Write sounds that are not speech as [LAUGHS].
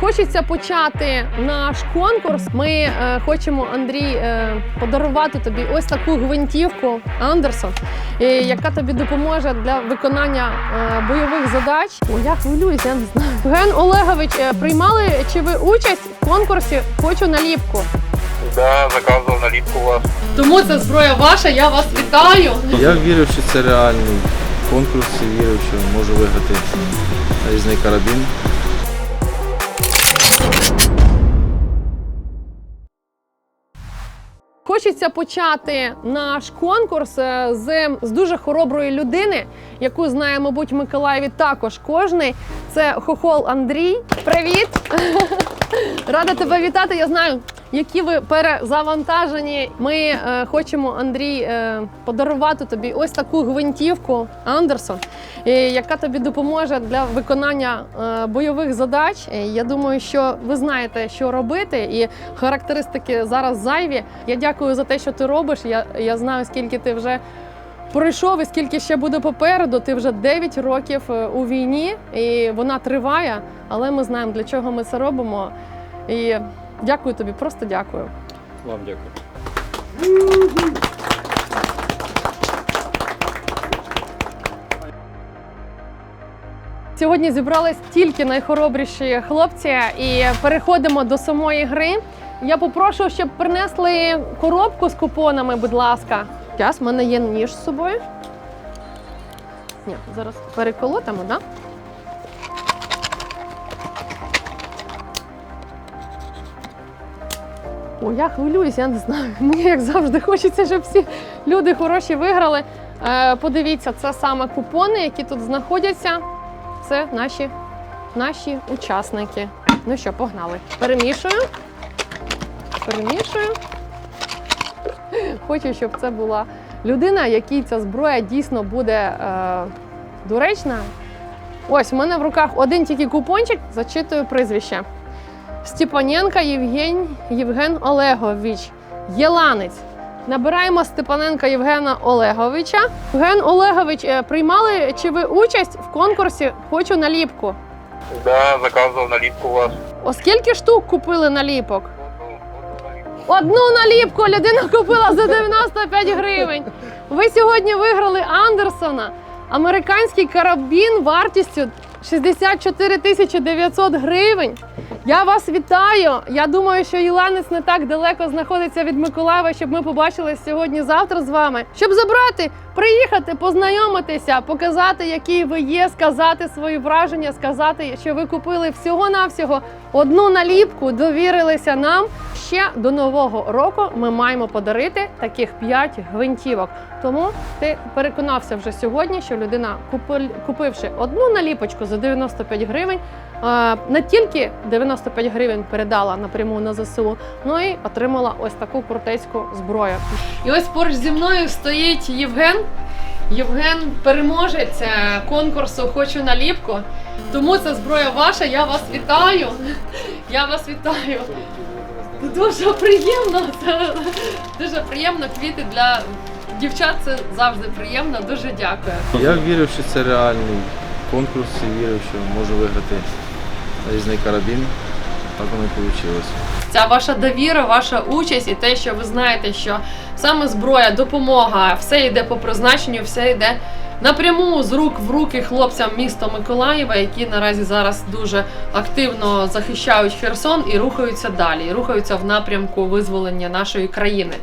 Хочеться почати наш конкурс. Ми е, хочемо, Андрій, е, подарувати тобі ось таку гвинтівку Андерсон, е, яка тобі допоможе для виконання е, бойових задач. О, я хвилююсь, я не знаю. Ген Олегович, е, приймали чи ви участь в конкурсі Хочу наліпку? Да, заказував наліпку у вас. Тому це зброя ваша. Я вас вітаю. Я вірив, що це реальний конкурс і вірив, що можу виграти різний карабін. Хочеться почати наш конкурс е, з, з дуже хороброї людини, яку знає, мабуть, в Миколаєві також кожний. Це Хохол Андрій. Привіт! [LAUGHS] Рада тебе вітати. Я знаю, які ви перезавантажені. Ми е, хочемо, Андрій, е, подарувати тобі ось таку гвинтівку Андерсон, яка тобі допоможе для виконання е, бойових задач. Я думаю, що ви знаєте, що робити, і характеристики зараз зайві. Я дякую за те, що ти робиш. Я, я знаю, скільки ти вже. Пройшов і скільки ще буде попереду. Ти вже 9 років е, у війні, і вона триває, але ми знаємо, для чого ми це робимо. І дякую тобі, просто дякую. Вам дякую. Сьогодні зібрались тільки найхоробріші хлопці, і переходимо до самої гри. Я попрошу, щоб принесли коробку з купонами, будь ласка. Зараз в мене є ніж з собою. Ні, зараз переколотимо, так? Да? О, я хвилююсь, я не знаю. [LAUGHS] Мені як завжди хочеться, щоб всі люди хороші виграли. Е, подивіться, це саме купони, які тут знаходяться. Це наші, наші учасники. Ну що, погнали. Перемішую. Перемішую. Хочу, щоб це була людина, якій ця зброя дійсно буде е, доречна. Ось, у мене в руках один тільки купончик, зачитую прізвище. Степаненко Євген, Євген Олегович. Єланець. Набираємо Степаненка Євгена Олеговича. Євген Олегович, е, приймали чи ви участь в конкурсі Хочу наліпку? Да, заказував наліпку у вас. Оскільки штук купили наліпок? Одну, одну наліпку. Одну наліпку людина купила за 95 гривень. Ви сьогодні виграли Андерсона, американський карабін вартістю 64 тисячі 900 гривень. Я вас вітаю. Я думаю, що Єланець не так далеко знаходиться від Миколаєва, щоб ми побачились сьогодні-завтра з вами. Щоб забрати, приїхати, познайомитися, показати, які ви є, сказати свої враження, сказати, що ви купили всього-навсього одну наліпку, довірилися нам. Ще до нового року ми маємо подарити таких 5 гвинтівок. Тому ти переконався вже сьогодні, що людина, купи- купивши одну наліпочку за 95 гривень, не тільки 95 гривень передала напряму на ЗСУ, ну і отримала ось таку крутецьку зброю. І ось поруч зі мною стоїть Євген. Євген переможець е, конкурсу Хочу наліпку. Тому це зброя ваша. Я вас вітаю. Я вас вітаю. Дуже приємно. Дуже приємно. Квіти для дівчат це завжди приємно. Дуже дякую. Я вірив, що це реальний конкурс і вірив, що можу виграти різний карабін. Так воно і вийшло. Ця ваша довіра, ваша участь і те, що ви знаєте, що саме зброя, допомога, все йде по призначенню, все йде напряму з рук в руки хлопцям міста Миколаєва, які наразі зараз дуже активно захищають Херсон і рухаються далі, і рухаються в напрямку визволення нашої країни.